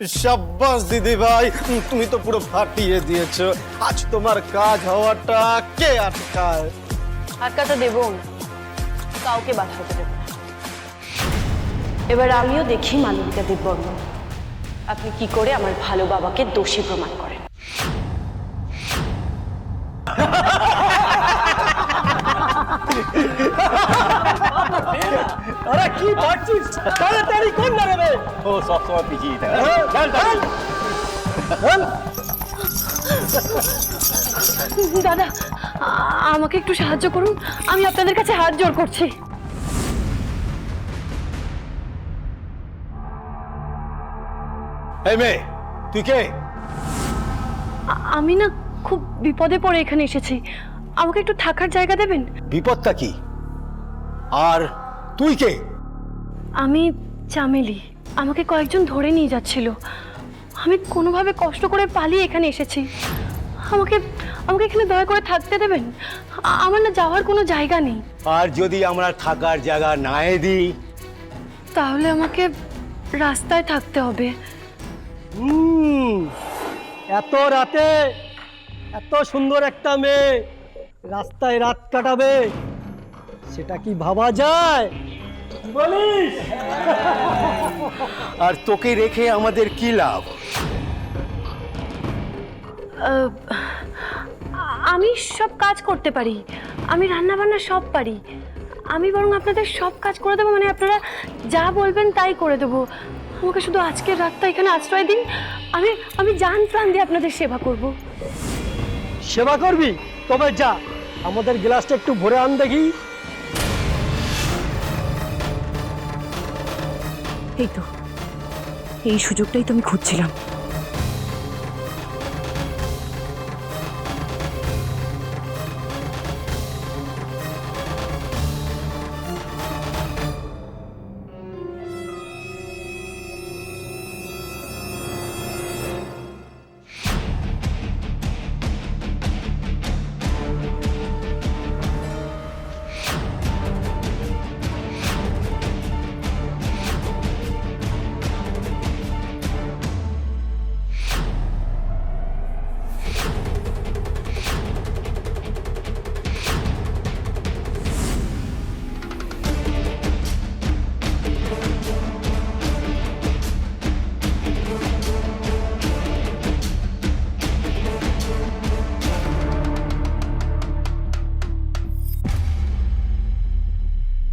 সাব্বাস দিদি ভাই তুমি তো পুরো ফাটিয়ে দিয়েছ। আজ তোমার কাজ হওয়াটা কে আটকায়? আটকাতে দেবো। না কাউকে বাধা হতে দেবো না। এবার আমিও দেখি মালবিকা দেববর্মন আপনি কি করে আমার ভালো বাবাকে দোষী প্রমাণ করেন? আরে কি পাচ্ছিস তাড়াতাড়ি কোন দাঁড়াবে ও সবসময় পিছিয়ে থাকে। চল চল। দাদা আমাকে একটু সাহায্য করুন। আমি আপনাদের কাছে হাত জোর করছি। এই মেয়ে তুই কে? আমি না খুব বিপদে পড়ে এখানে এসেছি। আমাকে একটু থাকার জায়গা দেবেন? বিপদটা কি? আর তুই কে? আমি চামেলি। আমাকে কয়েকজন ধরে নিয়ে যাচ্ছিল। আমি কোনোভাবে কষ্ট করে পালিয়ে এখানে এসেছি। আমাকে আমাকে এখানে দয়া করে থাকতে দেবেন? আমার না যাওয়ার কোনো জায়গা নেই। আর যদি আমরা থাকার জায়গা নাই দিই তাহলে আমাকে রাস্তায় থাকতে হবে। এত রাতে এত সুন্দর একটা মেয়ে রাস্তায় রাত কাটাবে। সেটা কি ভাবা যায়? বলিস? আর তোকে রেখে আমাদের কি লাভ? আমি সব কাজ করতে পারি। আমি রান্না বান্না সব পারি। আমি বরং আপনাদের সব কাজ করে দেবো মানে আপনারা যা বলবেন তাই করে দেবো। আমাকে শুধু আজকের রাতটা এখানে আশ্রয় দিন। আমি আমি জান প্রাণ দিয়ে আপনাদের সেবা করব। সেবা করবি? তবে যা। আমাদের গ্লাসটা একটু ভরে আন দেখি। এই তো এই সুযোগটাই তো আমি খুঁজছিলাম।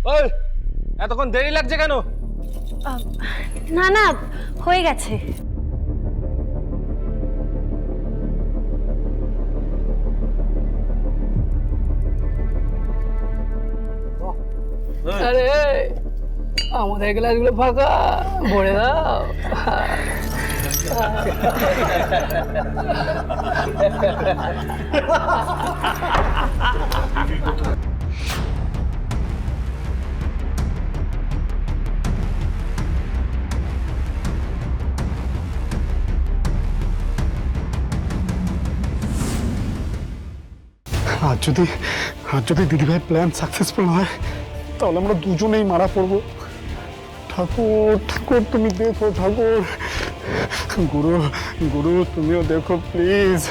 ওই এতক্ষণ দেরি লাগছে কেন? না না হয়ে গেছে। আরে আমাদের গ্লাসগুলো ফাঁকা ভরে দাও। আর যদি আর যদি দিদিভাই প্ল্যান সাকসেসফুল হয়, তাহলে আমরা দুজনেই মারা পড়ব। ঠাকুর ঠাকুর তুমি দেখো, ঠাকুর। গুরু গুরু তুমিও দেখো প্লিজ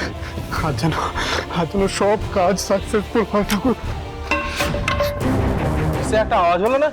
আর যেন আর যেন সব কাজ সাকসেসফুল হয়, ঠাকুর। সে একটা আওয়াজ হলো না?